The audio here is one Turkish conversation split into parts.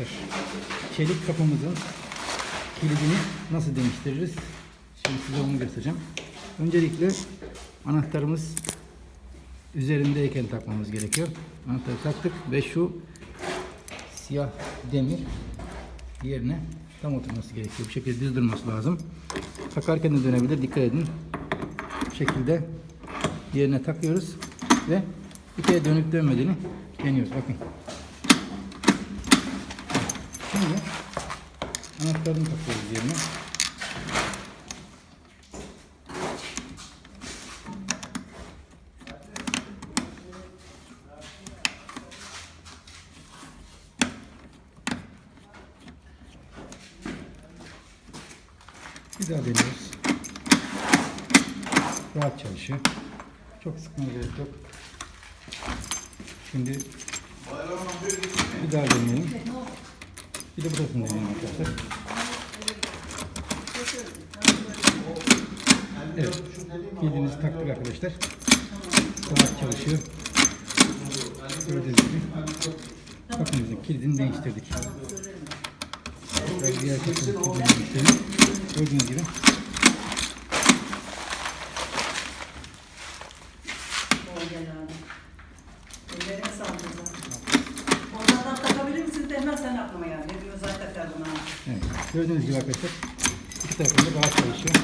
arkadaşlar. Çelik kapımızın kilidini nasıl değiştiririz? Şimdi size onu göstereceğim. Öncelikle anahtarımız üzerindeyken takmamız gerekiyor. Anahtarı taktık ve şu siyah demir yerine tam oturması gerekiyor. Bu şekilde düz durması lazım. Takarken de dönebilir. Dikkat edin. Bu şekilde yerine takıyoruz ve bir kere dönüp dönmediğini deniyoruz. Bakın. Şimdi anahtarını takıyoruz yerine. Bir daha deniyoruz. Rahat çalışıyor. Çok sıkmaya gerek yok. Şimdi bir daha deneyelim. Bir de burasını arkadaşlar. Evet. Kilidimizi taktık arkadaşlar. Rahat çalışıyor. Gördüğünüz gibi. Bizim kilidini değiştirdik. Tekrar diğer kilidini değiştirelim. Gördüğünüz gibi. Onlardan takabilir misin demez sen aklıma geldi. Evet. Gördüğünüz gibi arkadaşlar iki tarafında rahat çalışıyor.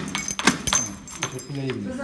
Tamam. Teşekkürler.